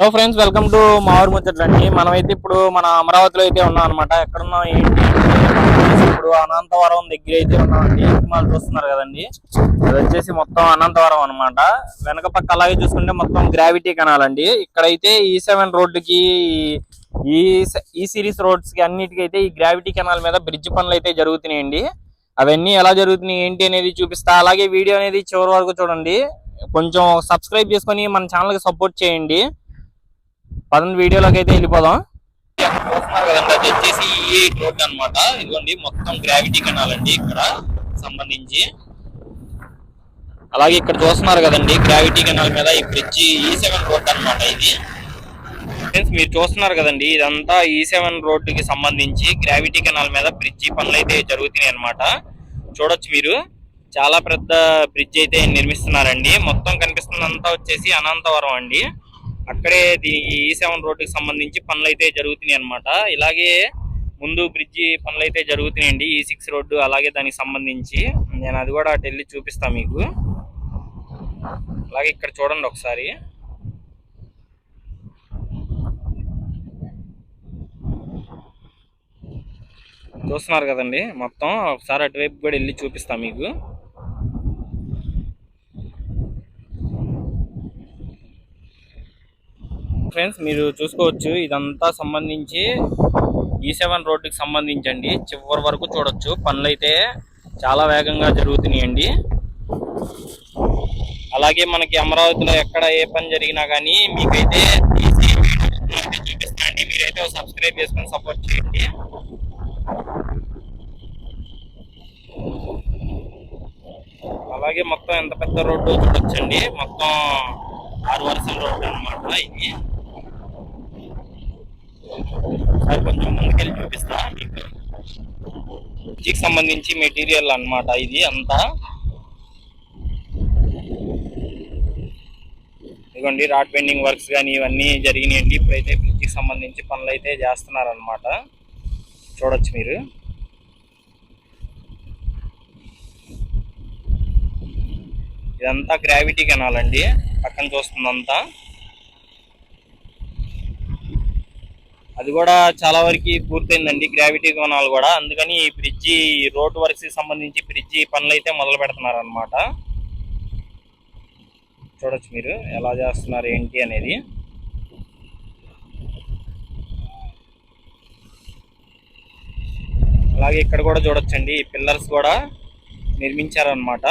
Hello friends welcome to మావూరు ముచ్చట్లండి మనమైతే ఇప్పుడు మన అమరావతిలో అయితే ఉన్నాం అనమాట ఎక్కడున్నాం ఏంటి? ఇప్పుడు అనంతవరం దగ్గర అయితే ఉన్నామండి. సినిమాలు చూస్తున్నారు కదండి. ఇది వచ్చేసి మొత్తం అనంతవరం అన్నమాట. వెనక పక్క అలాగే చూసుకుంటే మొత్తం గ్రావిటీ కెనాల్ అండి. ఇక్కడైతే e ఈ సెవెన్ రోడ్డుకి ఈ స- ఈ సిరీస్ రోడ్స్కి అన్నిటికీ ఈ గ్రావిటీ కెనాల్ మీద బ్రిడ్జ్ పనులు అయితే జరుగుతున్నాయండి. అవన్నీ ఎలా జరుగుతున్నాయి ఏంటి అనేది చూపిస్తా. అలాగే వీడియో అనేది చివరి వరకు చూడండి. కొంచెం సబ్స్క్రైబ్ చేసుకొని మన ఛానల్కి సపోర్ట్ చేయండి. పదండి వీడియోలోకి అయితే వెళ్ళిపోదాం. చూస్తున్నారు కదండి అది వచ్చేసి ఈ రోడ్ అన్నమాట. ఇదిగోండి మొత్తం గ్రావిటీ కెనాల్ అండి ఇక్కడ సంబంధించి. అలాగే ఇక్కడ చూస్తున్నారు కదండి గ్రావిటీ కెనాల్ మీద ఈ బ్రిడ్జ్ ఈ సెవెన్ రోడ్ అన్నమాట ఇది. ఫ్రెండ్స్ మీరు చూస్తున్నారు కదండి ఇదంతా ఈ సెవెన్ రోడ్కి సంబంధించి గ్రావిటీ కెనాల్ మీద బ్రిడ్జి పనులు అయితే జరుగుతున్నాయి అన్నమాట. చూడొచ్చు మీరు. చాలా పెద్ద బ్రిడ్జ్ అయితే నిర్మిస్తున్నారండి. మొత్తం కనిపిస్తుందంతా వచ్చేసి అనంతవరం అండి. అక్కడే దీ- ఈ e సెవెన్ రోడ్డుకి సంబంధించి పనులు అయితే జరుగుతున్నాయి అనమాట ఇలాగే ముందు బ్రిడ్జి పనులు అయితే జరుగుతున్నాయండి. E ఈ సిక్స్ రోడ్డు అలాగే దానికి సంబంధించి. నేను అది కూడా అటు వెళ్ళి చూపిస్తా మీకు. అలాగే ఇక్కడ చూడండి ఒకసారి. చూస్తున్నారు కదండి మొత్తం. ఒకసారి అటువైపు కూడా వెళ్ళి చూపిస్తాను మీకు. ఫ్రెండ్స్ మీరు చూసుకోవచ్చు ఇదంతా సంబంధించి e ఈ సెవెన్ రోడ్డుకి సంబంధించండి. చివరి వరకు చూడొచ్చు. పనులు అయితే చాలా వేగంగా జరుగుతున్నాయండి. అలాగే మనకి అమరావతిలో ఎక్కడ ఏ పని జరిగినా కానీ మీకైతే తీసి చూపిస్తానండి. మీరైతే సబ్స్క్రైబ్ చేసుకొని సపోర్ట్ చేయండి. అలాగే మొత్తం ఎంత పెద్ద రోడ్డు చూడొచ్చండి. మొత్తం ఆరు వరుసల రోడ్డు అన్నమాట ఇది. ఒకసారి కొంచెం ముందుకెళ్ళి చూపిస్తా. మీకు బ్రిడ్జికి సంబంధించి మెటీరియల్ అన్నమాట ఇది అంతా. ఇదిగోండి రాడ్ బెండింగ్ వర్క్స్ కానీ ఇవన్నీ జరిగినాయండి. ఇప్పుడైతే బ్రిడ్జికి సంబంధించి పనులు అయితే చేస్తున్నారనమాట చూడొచ్చు మీరు. ఇదంతా గ్రావిటీ కెనాల్ అండి. పక్కన చూస్తుందంతా అది కూడా చాలా వరకు పూర్తయిందండి గ్రావిటీ కోణాలు కూడా. అందుకని ఈ బ్రిడ్జి రోడ్ వర్క్స్కి సంబంధించి బ్రిడ్జి పనులు అయితే మొదలు పెడుతున్నారు అనమాట చూడొచ్చు మీరు ఎలా చేస్తున్నారు ఏంటి అనేది. అలాగే ఇక్కడ కూడా చూడొచ్చండి ఈ పిల్లర్స్ కూడా నిర్మించారనమాట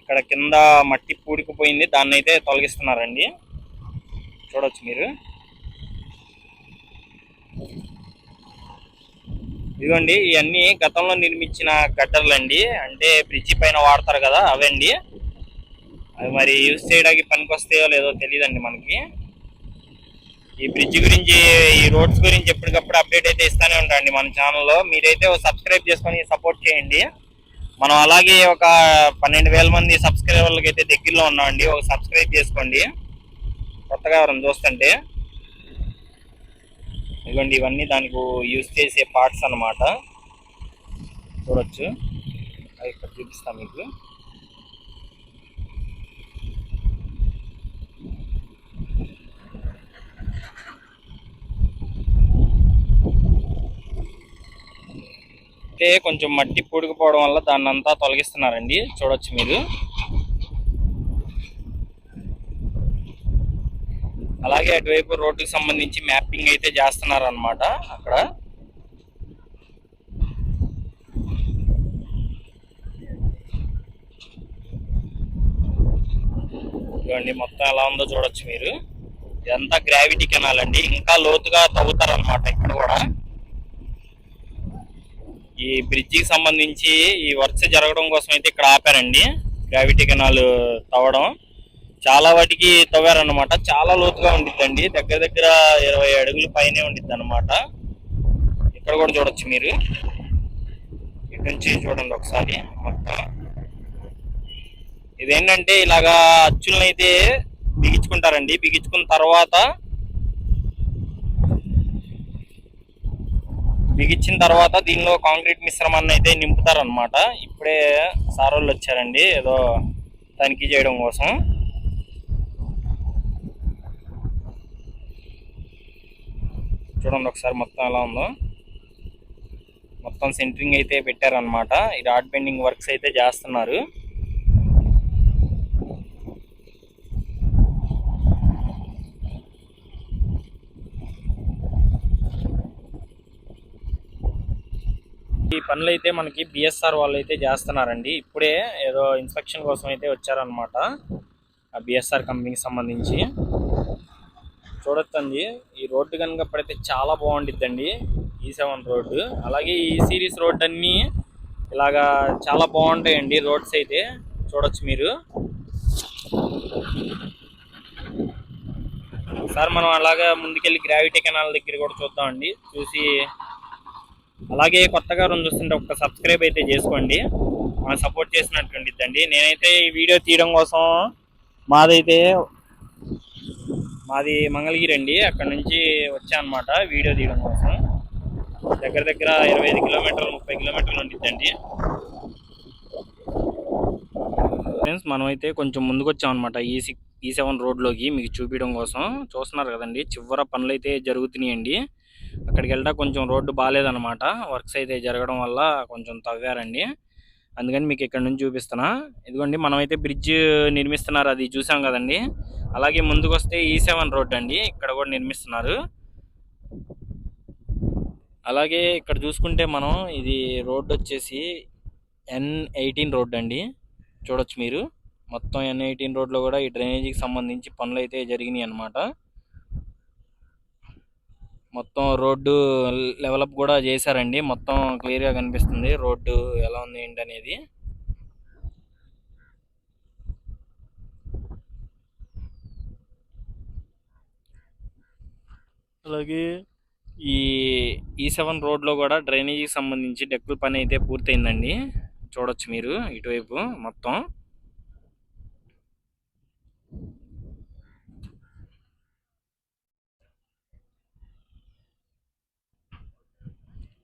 ఇక్కడ కింద మట్టి పూడికిపోయింది దాన్ని అయితే తొలగిస్తున్నారండి. చూడొచ్చు మీరు. ఇదిగోండి ఇవన్నీ గతంలో నిర్మించిన గడ్డర్లండి. అంటే బ్రిడ్జి పైన వాడతారు కదా అవండి. అవి మరి యూజ్ చేయడానికి పనికొస్తాయో లేదో తెలియదండి మనకి. ఈ బ్రిడ్జ్ గురించి ఈ రోడ్స్ గురించి ఎప్పటికప్పుడు అప్డేట్ అయితే ఇస్తానే ఉంటాండి మన ఛానల్లో. మీరైతే సబ్స్క్రైబ్ చేసుకొని సపోర్ట్ చేయండి. మనం అలాగే ఒక పన్నెండు వేల మంది సబ్స్క్రైబర్లకి అయితే దగ్గరలో ఉన్నామండి. ఒక సబ్స్క్రైబ్ చేసుకోండి. కొత్తగా ఎవరైనా చూస్తుంటే. ఇదిగోండి ఇవన్నీ దానికి యూజ్ చేసే పార్ట్స్ అన్నమాట. చూడొచ్చు. అవి ఇక్కడ చూపిస్తాను మీకు. అయితే కొంచెం మట్టి పూడుకుపోవడం వల్ల దాన్నంతా తొలగిస్తున్నారండి. చూడొచ్చు మీరు. అలాగే అటువైపు రోడ్డుకి సంబంధించి మ్యాపింగ్ అయితే చేస్తున్నారు అనమాట అక్కడ. చూడండి మొత్తం ఎలా ఉందో చూడొచ్చు మీరు. ఇదంతా గ్రావిటీ కెనాల్ అండి. ఇంకా లోతుగా తవ్వుతారనమాట ఇక్కడ కూడా. ఈ బ్రిడ్జికి సంబంధించి ఈ వర్ష జరగడం కోసం అయితే ఇక్కడ ఆపారండి. Gravity canal తవ్వడం. చాలా వాటికి తవ్వారనమాట చాలా లోతుగా ఉండిద్దండి. దగ్గర దగ్గర ఇరవై అడుగుల పైనే ఉండిద్ది అనమాట ఇక్కడ కూడా చూడొచ్చు మీరు. ఇటు నుంచి చూడండి ఒకసారి మొత్తం. ఇదేంటంటే ఇలాగా అచ్చులను అయితే బిగించుకుంటారండి. బిగించుకున్న తర్వాత బిగించిన తర్వాత దీనిలో కాంక్రీట్ మిశ్రమాన్ని అయితే నింపుతారనమాట ఇప్పుడే సారోళ్ళు వచ్చారండి. ఏదో తనిఖీ చేయడం కోసం. చూడండి ఒకసారి మొత్తం ఎలా ఉందో. మొత్తం సెంటరింగ్ అయితే పెట్టారనమాట ఈ రాడ్ బెండింగ్ వర్క్స్ అయితే చేస్తున్నారు. ఈ పనులు అయితే మనకి బిఎస్ఆర్ వాళ్ళు అయితే చేస్తున్నారండి. ఇప్పుడే ఏదో ఇన్స్పెక్షన్ కోసం అయితే వచ్చారనమాట ఆ బిఎస్ఆర్ కంపెనీకి సంబంధించి. చూడొచ్చండి. ఈ రోడ్డు కనుక పడితే చాలా బాగుండిద్దండి. ఈ సెవెన్ రోడ్డు. అలాగే ఈ సిరీస్ రోడ్డు అన్నీ ఇలాగా చాలా బాగుంటాయండి రోడ్స్ అయితే. చూడొచ్చు మీరు. సార్ మనం అలాగా ముందుకెళ్ళి గ్రావిటీ కెనాల్ దగ్గర కూడా చూద్దామండి. చూసి అలాగే కొత్తగా రెండు చూస్తుంటే ఒక సబ్స్క్రైబ్ అయితే చేసుకోండి. మనం సపోర్ట్ చేసినట్టు ఉండిద్దండి. నేనైతే ఈ వీడియో తీయడం కోసం మాదైతే మాది మంగళగిరి అండి. అక్కడ నుంచి వచ్చానమాట వీడియో తీయడం కోసం. దగ్గర దగ్గర ఇరవై ఐదు కిలోమీటర్లు ముప్పై కిలోమీటర్లు ఉండిద్దండి. ఫ్రెండ్స్ మనమైతే కొంచెం ముందుకు వచ్చామన్నమాట ఈ సిక్స్ ఈ సెవెన్ రోడ్లోకి మీకు చూపించడం కోసం. చూస్తున్నారు కదండి చివర పనులు అయితే జరుగుతున్నాయండి. అక్కడికి వెళ్తా కొంచెం రోడ్డు బాగాలేదన్నమాట వర్క్స్ అయితే జరగడం వల్ల కొంచెం తవ్వారండి. అందుకని మీకు ఇక్కడ నుంచి చూపిస్తున్నా. ఇదిగోండి మనమైతే బ్రిడ్జ్ నిర్మిస్తున్నారు అది చూసాం కదండి. అలాగే ముందుకు వస్తే ఈ e సెవెన్ రోడ్ అండి ఇక్కడ కూడా నిర్మిస్తున్నారు. అలాగే ఇక్కడ చూసుకుంటే మనం ఇది రోడ్ వచ్చేసి ఎన్ ఎయిటీన్ రోడ్ అండి. చూడొచ్చు మీరు. మొత్తం ఎన్ ఎయిటీన్ రోడ్లో కూడా ఈ డ్రైనేజీకి సంబంధించి పనులు అయితే జరిగినాయి అన్నమాట మొత్తం రోడ్డు లెవలప్ కూడా చేశారండి. మొత్తం క్లియర్గా కనిపిస్తుంది. రోడ్డు ఎలా ఉంది ఏంటి అనేది అలాగే ఈ ఈ సెవెన్ రోడ్లో కూడా డ్రైనేజీకి సంబంధించి డెక్కుల పని అయితే పూర్తయిందండి. చూడొచ్చు మీరు ఇటువైపు మొత్తం.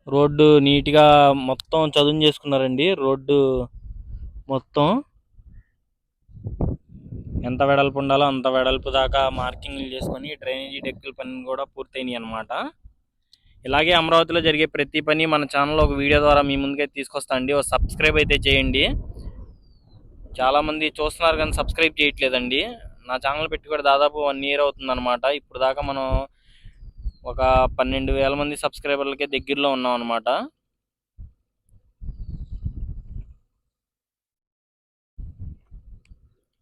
రోడ్డు నీట్గా మొత్తం చదును చేసుకున్నారండి. రోడ్డు మొత్తం ఎంత వెడల్పు ఉండాలో అంత వెడల్పు దాకా మార్కింగ్లు చేసుకొని డ్రైనేజీ డెక్కుల పని కూడా పూర్తయినాయి అనమాట ఇలాగే అమరావతిలో జరిగే ప్రతి పని మన ఛానల్లో ఒక వీడియో ద్వారా మీ ముందుకైతే తీసుకొస్తా అండి. ఒక సబ్స్క్రైబ్ అయితే చేయండి. చాలామంది చూస్తున్నారు కానీ సబ్స్క్రైబ్ చేయట్లేదండి. నా ఛానల్ పెట్టి కూడా దాదాపు వన్ ఇయర్ అవుతుందన్నమాట. ఇప్పుడు దాకా మనం ఒక పన్నెండు వేల మంది సబ్స్క్రైబర్లకే దగ్గరలో ఉన్నాం అనమాట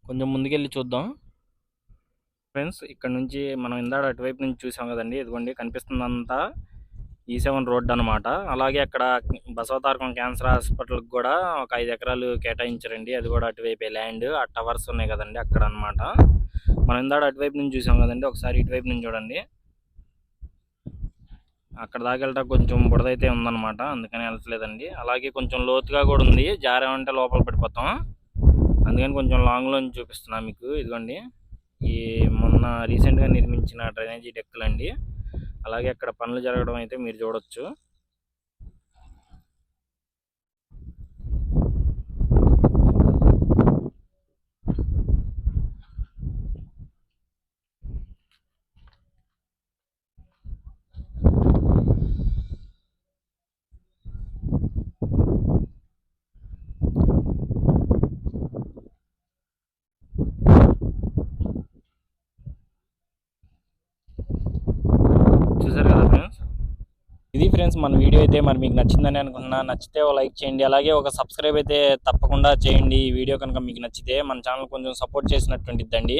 కొంచెం ముందుకెళ్ళి చూద్దాం. ఫ్రెండ్స్ ఇక్కడ నుంచి మనం ఇందాడ అటువైపు నుంచి చూసాం కదండి. ఇదిగోండి కనిపిస్తుందంతా ఈ సెవెన్ రోడ్ అనమాట అలాగే అక్కడ బసవతారకం క్యాన్సర్ హాస్పిటల్కి కూడా ఒక ఐదు ఎకరాలు కేటాయించారండి. అది కూడా అటువైపే ల్యాండ్. ఆ టవర్స్ ఉన్నాయి కదండి అక్కడ అనమాట మనం ఇందాడ అటువైపు నుంచి చూసాం కదండి. ఒకసారి ఇటువైపు నుంచి చూడండి. అక్కడ దాకా వెళ్ళటా కొంచెం బుడదైతే ఉందన్నమాట అందుకని వెళ్ళట్లేదండి. అలాగే కొంచెం లోతుగా కూడా ఉంది జారేమంటే లోపల పడిపోతాం. అందుకని కొంచెం లాంగ్లో చూపిస్తున్నా మీకు ఇదిగోండి. ఈ మొన్న రీసెంట్గా నిర్మించిన డ్రైనేజీ డెక్కులండి. అలాగే అక్కడ పనులు జరగడం అయితే మీరు చూడొచ్చు చూసారు కదా ఫ్రెండ్స్ ఇది ఫ్రెండ్స్ మన వీడియో అయితే మరి మీకు నచ్చిందని అనుకుంటున్నా. నచ్చితే ఒక లైక్ చేయండి. అలాగే ఒక సబ్స్క్రైబ్ అయితే తప్పకుండా చేయండి. ఈ వీడియో కనుక మీకు నచ్చితే మన ఛానల్ కొంచెం సపోర్ట్ చేసినట్టుండిద్దండి.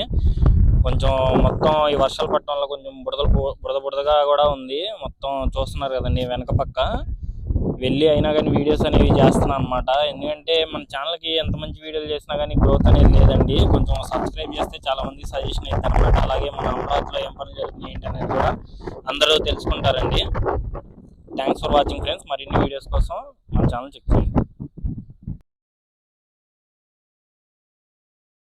కొంచెం మొత్తం ఈ వర్షాలు పట్టడం వల్ల కొంచెం బుడదలు బురద బుడద బుడదగా కూడా ఉంది. మొత్తం చూస్తున్నారు కదండి వెనక పక్క. వెళ్ళి అయినా కానీ వీడియోస్ అనేవి చేస్తున్నాను అనమాట ఎందుకంటే మన ఛానల్కి ఎంత మంచి వీడియోలు చేసినా కానీ గ్రోత్ అనేది లేదండి. కొంచెం సబ్స్క్రైబ్ చేస్తే చాలా మంది సజెషన్ అయితే అనమాట అలాగే మన అమరావతిలో ఏం పనులు జరుగుతుంది ఏంటి అనేది కూడా అందరూ తెలుసుకుంటారండి. Thanks for watching friends. మరిన్ని వీడియోస్ కోసం మన ఛానల్ చెక్ చేయండి.